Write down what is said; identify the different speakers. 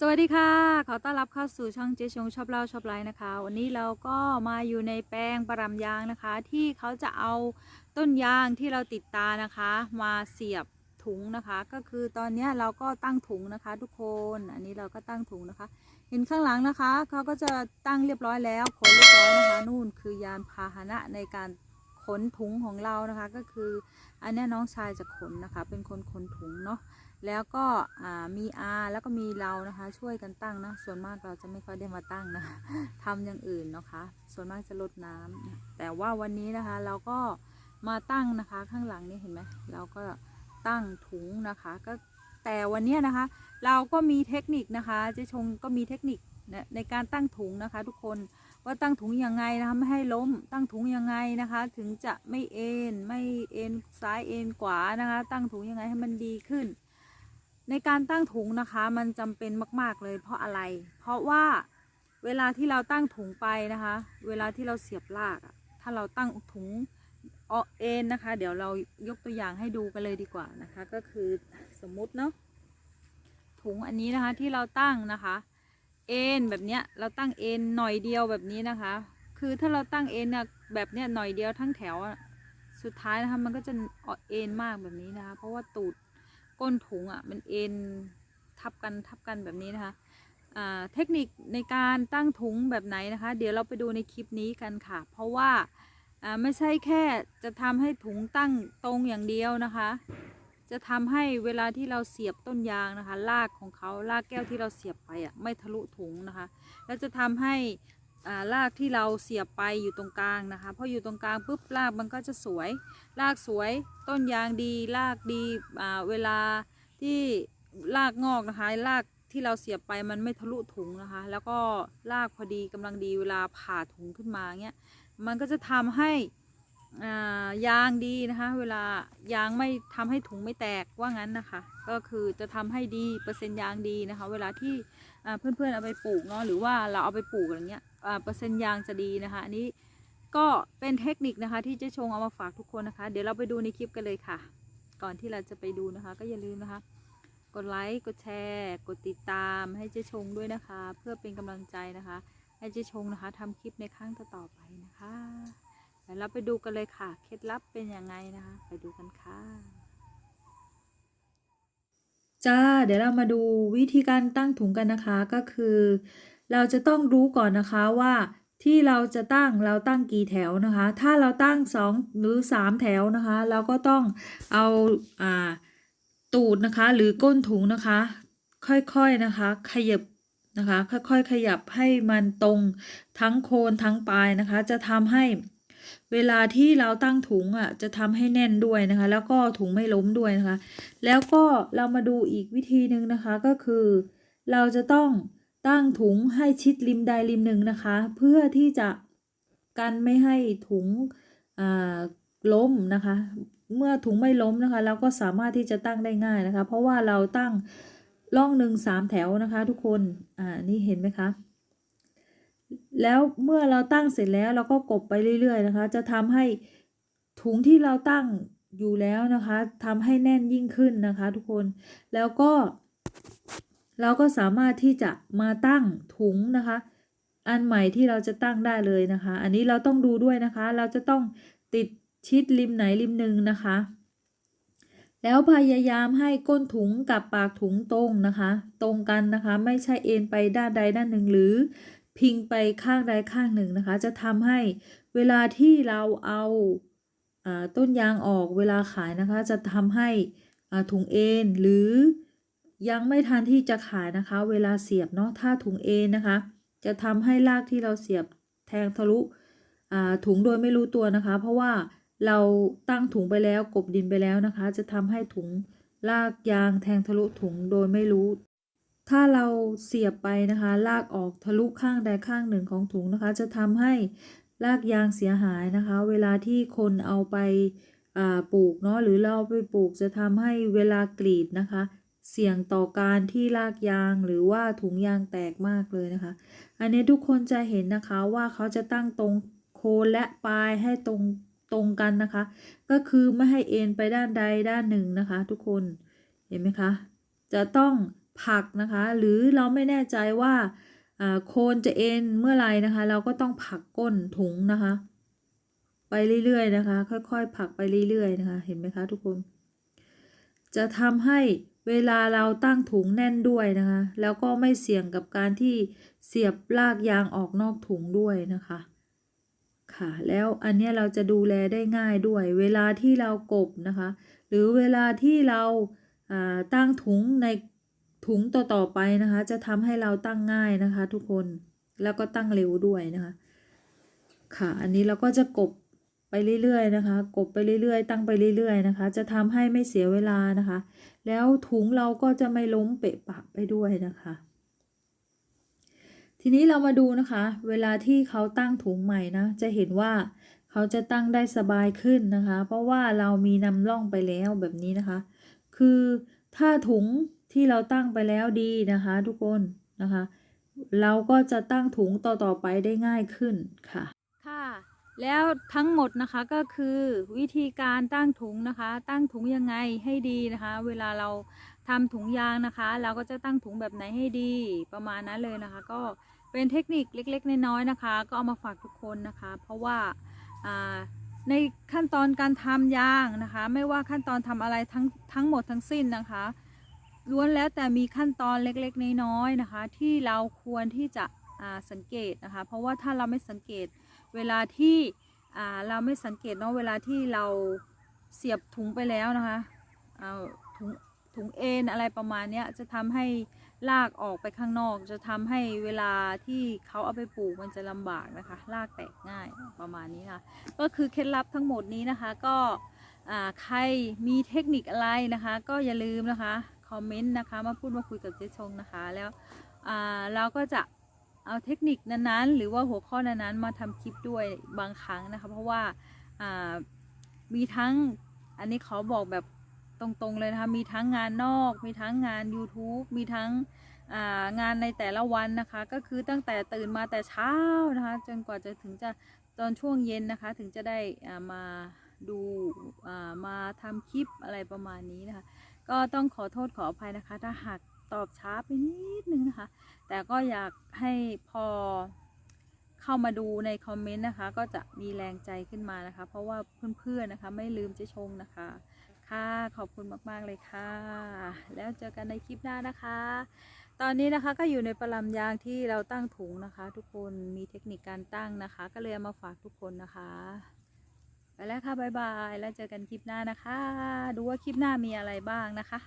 Speaker 1: สวัสดีค่ะ ขอต้อนรับเข้าสู่ช่องเจชงชอบเล่าชอบไลฟ์นะคะ วันนี้เราก็มาอยู่ในแปลงประรำยางนะคะ ที่เขาจะเอาต้นยางที่เราติดตานะคะ มาเสียบถุงนะคะ ก็คือตอนนี้เราก็ตั้งถุงนะคะ ทุกคนอันนี้เราก็ตั้งถุงนะคะ เห็นข้างหลังนะคะ เขาก็จะตั้งเรียบร้อยแล้วขนเรียบร้อยนะคะนู่นคือยานพาหนะในการขนถุงของเรานะคะ ก็คืออันนี้น้องชายจะขนนะคะ เป็นคนขนถุงเนาะ แล้วก็มีอาแล้วก็มีเรานะคะ ช่วยกันตั้งนะ ส่วนมากเราจะไม่ค่อยได้มาตั้งนะทำอย่างอื่นนะคะ ส่วนมากจะลดน้ำแต่ว่าวันนี้นะคะเราก็มาตั้งนะคะข้างหลังนี่เห็นไหมเราก็ตั้งถุงนะคะ ก็แต่วันนี้นะคะ เราก็มีเทคนิคนะคะเจ๊ชงก็มีเทคนิคนในการตั้งถุงนะคะ ทุกคนว่าตั้งถุงยังไงนะคะไม่ให้ล้ม ตั้งถุงยังไงนะคะ ถึงจะไม่เอ็นไม่เอ็นซ้ายเอ็นขวานะคะ ตั้งถุงยังไงให้มันดีขึ้น ในการตั้งถุงนะคะ มันจำเป็นมาก ๆเลย เพราะอะไร เพราะว่าเวลาที่เราตั้งถุงไปนะคะ เวลาที่เราเสียบลากถ้าเราตั้งถุงเอ็นนะคะ เดี๋ยวเรายกตัวอย่างให้ดูกันเลยดีกว่านะคะ ก็คือสมมุติเนาะถุงอันนี้นะคะที่เราตั้งนะคะ เอ็นแบบเนี้ยเราตั้งเอ็นหน่อยเดียวแบบนี้นะคะ คือถ้าเราตั้งเอ็นเนี่ยแบบเนี้ยหน่อยเดียวทั้งแถวสุดท้ายนะคะมันก็จะเอ็นมากแบบนี้นะคะ เพราะว่าตูด ก้นถุงอะมันเอ็นทับกันทับกันแบบนี้นะคะเทคนิคในการตั้งถุงแบบไหนนะคะ เดี๋ยวเราไปดูในคลิปนี้กันค่ะ เพราะว่าไม่ใช่แค่จะทำให้ถุงตั้งตรงอย่างเดียวนะคะ จะทำให้เวลาที่เราเสียบต้นยางนะคะรากของเขารากแก้วที่เราเสียบไปอะไม่ทะลุถุงนะคะ แล้วจะทำให้ รากที่เราเสียบไปอยู่ตรงกลางนะคะพออยู่ตรงกลางปุ๊บรากมันก็จะสวย รากสวยต้นยางดี รากดีเวลาที่รากงอกนะคะรากที่เราเสียบไปมันไม่ทะลุถุงนะคะ แล้วก็รากพอดีกำลังดีเวลาผ่าถุงขึ้นมาเงี้ยมันก็จะทำให้ ยางดีนะคะ เวลายางไม่ทำให้ถุงไม่แตกว่างั้นนะคะ ก็คือจะทำให้ดีเปอร์เซ็นต์ยางดีนะคะ เวลาที่เพื่อนๆเอาไปปลูกเนาะหรือว่าเราเอาไปปลูกอะไรเงี้ยเปอร์เซ็นต์ยางจะดีนะคะ อันนี้ก็เป็นเทคนิคนะคะ ที่เจ๊ชงเอามาฝากทุกคนนะคะ เดี๋ยวเราไปดูในคลิปกันเลยค่ะ ก่อนที่เราจะไปดูนะคะ ก็อย่าลืมนะคะ กดไลค์กดแชร์ กดติดตามให้เจ๊ชงด้วยนะคะ เพื่อเป็นกำลังใจนะคะ ให้เจ๊ชงนะคะทำคลิปในครั้งต่อๆไปนะคะ เดี๋ยวเราไปดูกันเลยค่ะ เคล็ดลับเป็นยังไงนะคะ ไปดูกันค่ะ จ้า เดี๋ยวเรามาดูวิธีการตั้งถุงกันนะคะก็คือ เราจะต้องรู้ก่อนนะคะว่าที่เราจะตั้งเราตั้งกี่แถวนะคะ ถ้าเราตั้งสองหรือสามแถวนะคะ เราก็ต้องเอาอ่าตูดนะคะ หรือก้นถุงนะคะ ค่อยๆนะคะ ขยับนะคะ ค่อยๆ ขยับให้มันตรงทั้งโคนทั้งปลายนะคะ จะทำให้ เวลาที่เราตั้งถุงอะจะทำให้แน่นด้วยนะคะ แล้วก็ถุงไม่ล้มด้วยนะคะ แล้วก็เรามาดูอีกวิธีหนึ่งนะคะก็คือ เราจะต้องตั้งถุงให้ชิดริมใดริมหนึ่งนะคะ เพื่อที่จะกันไม่ให้ถุงอ่าล้มนะคะ เมื่อถุงไม่ล้มนะคะ เราก็สามารถที่จะตั้งได้ง่ายนะคะ เพราะว่าเราตั้งร่องหนึ่งสามแถวนะคะ ทุกคนอ่านี่เห็นไหมคะ แล้วเมื่อเราตั้งเสร็จแล้วเราก็กบไปเรื่อยๆนะคะ จะทำให้ถุงที่เราตั้งอยู่แล้วนะคะทำให้แน่นยิ่งขึ้นนะคะ ทุกคนแล้วก็ เราก็สามารถที่จะมาตั้งถุงนะคะ อันใหม่ที่เราจะตั้งได้เลยนะคะ อันนี้เราต้องดูด้วยนะคะ เราจะต้องติดชิดริมไหนริมหนึ่งนะคะ แล้วพยายามให้ก้นถุงกับปากถุงตรงนะคะ ตรงกันนะคะ ไม่ใช่เอ็นไปด้านใดด้านหนึ่งหรือ พิงไปข้างใดข้างหนึ่งนะคะ จะทำให้เวลาที่เราเอาต้นยางออกเวลาขายนะคะ จะทำให้ถุงเอ็นหรือยังไม่ทันที่จะขายนะคะ เวลาเสียบเนาะถ้าถุงเอ็นนะคะ จะทำให้รากที่เราเสียบแทงทะลุถุงโดยไม่รู้ตัวนะคะ เพราะว่าเราตั้งถุงไปแล้วกบดินไปแล้วนะคะ จะทำให้ถุงลากยางแทงทะลุถุงโดยไม่รู้ ถ้าเราเสียบไปนะคะ ลากออกทะลุข้างใดข้างหนึ่งของถุงนะคะ จะทำให้ลากยางเสียหายนะคะ เวลาที่คนเอาไปปลูกเนาะหรือเราเอาไปปลูกจะทำให้เวลากรีดนะคะ เสี่ยงต่อการที่ลากยางหรือว่าถุงยางแตกมากเลยนะคะ อันนี้ทุกคนจะเห็นนะคะว่าเขาจะตั้งตรงโคนและปลายให้ตรงตรงกันนะคะ ก็คือไม่ให้เอ็นไปด้านใดด้านหนึ่งนะคะ ทุกคนเห็นไหมคะ จะต้อง ผักนะคะ หรือเราไม่แน่ใจว่าโคนจะเอ็นเมื่อไรนะคะ เราก็ต้องผักก้นถุงนะคะ ไปเรื่อยๆนะคะ ค่อยๆ ผักไปเรื่อยๆนะคะ เห็นไหมคะทุกคน จะทำให้เวลาเราตั้งถุงแน่นด้วยนะคะ แล้วก็ไม่เสี่ยงกับการที่เสียบลากยางออกนอกถุงด้วยนะคะ ค่ะ แล้วอันนี้เราจะดูแลได้ง่ายด้วย เวลาที่เรากบนะคะ หรือเวลาที่เราตั้งถุงใน ถุงต่อๆไปนะคะ จะทำให้เราตั้งง่ายนะคะ ทุกคนแล้วก็ตั้งเร็วด้วยนะคะ ค่ะ อันนี้เราก็จะกบไปเรื่อยๆนะคะ กบไปเรื่อยๆ ตั้งไปเรื่อยๆนะคะ จะทำให้ไม่เสียเวลานะคะ แล้วถุงเราก็จะไม่ล้มเปะปะไปด้วยนะคะ ทีนี้เรามาดูนะคะ เวลาที่เขาตั้งถุงใหม่นะ จะเห็นว่าเขาจะตั้งได้สบายขึ้นนะคะ เพราะว่าเรามีนำร่องไปแล้วแบบนี้นะคะ คือถ้าถุง ที่เราตั้งไปแล้วดีนะคะทุกคนนะคะ เราก็จะตั้งถุงต่อๆไปได้ง่ายขึ้นค่ะค่ะ แล้วทั้งหมดนะคะก็คือวิธีการตั้งถุงนะคะ ตั้งถุงยังไงให้ดีนะคะ เวลาเราทำถุงยางนะคะ เราก็จะตั้งถุงแบบไหนให้ดีประมาณนั้นเลยนะคะ ก็เป็นเทคนิคเล็กๆน้อยๆนะคะ ก็เอามาฝากทุกคนนะคะ เพราะว่าอ่าในขั้นตอนการทำยางนะคะ ไม่ว่าขั้นตอนทำอะไรทั้งทั้งหมดทั้งสิ้นนะคะ ล้วนแล้วแต่มีขั้นตอนเล็กๆ น้อยๆนะคะ ที่เราควรที่จะสังเกตนะคะ เพราะว่าถ้าเราไม่สังเกตเวลาที่เราไม่สังเกตเนาะเวลาที่เราเสียบถุงไปแล้วนะคะเอาถุงถุงเอ็นอะไรประมาณนี้จะทำให้ลากออกไปข้างนอก จะทำให้เวลาที่เขาเอาไปปลูกมันจะลำบากนะคะลากแตกง่ายประมาณนี้ค่ะ ก็คือเคล็ดลับทั้งหมดนี้นะคะ ก็ใครมีเทคนิคอะไรนะคะ ก็อย่าลืมนะคะ คอมเมนต์นะคะ มาพูดมาคุยกับเจ๊ชงนะคะ แล้วอ่าเราก็จะเอาเทคนิคนั้นๆ หรือว่าหัวข้อนั้นๆมาทำคลิปด้วยบางครั้งนะคะ เพราะว่าอ่ามีทั้งอันนี้ขอบอกแบบตรงๆเลยนะคะมีทั้งงานนอก มีทั้งงาน YouTube มีทั้งอ่างานในแต่ละวันนะคะ ก็คือตั้งแต่ตื่นมาแต่เช้านะคะ จนกว่าจะถึงจะตอนช่วงเย็นนะคะ ถึงจะได้อ่ามาดูอ่ามาทำคลิปอะไรประมาณนี้นะคะ ก็ต้องขอโทษขออภัยนะคะ ถ้าหากตอบช้าไปนิดนึงนะคะ แต่ก็อยากให้พอเข้ามาดูในคอมเมนต์นะคะ ก็จะมีแรงใจขึ้นมานะคะ เพราะว่าเพื่อนๆนะคะ ไม่ลืมจะชงนะคะ ค่ะขอบคุณมากๆเลยค่ะ แล้วเจอกันในคลิปหน้านะคะ ตอนนี้นะคะก็อยู่ในประลำยางที่เราตั้งถุงนะคะ ทุกคนมีเทคนิคการตั้งนะคะ ก็เลยมาฝากทุกคนนะคะ ไปแล้วค่ะบ๊ายบาย แล้วเจอกันคลิปหน้านะคะ ดูว่าคลิปหน้ามีอะไรบ้างนะคะ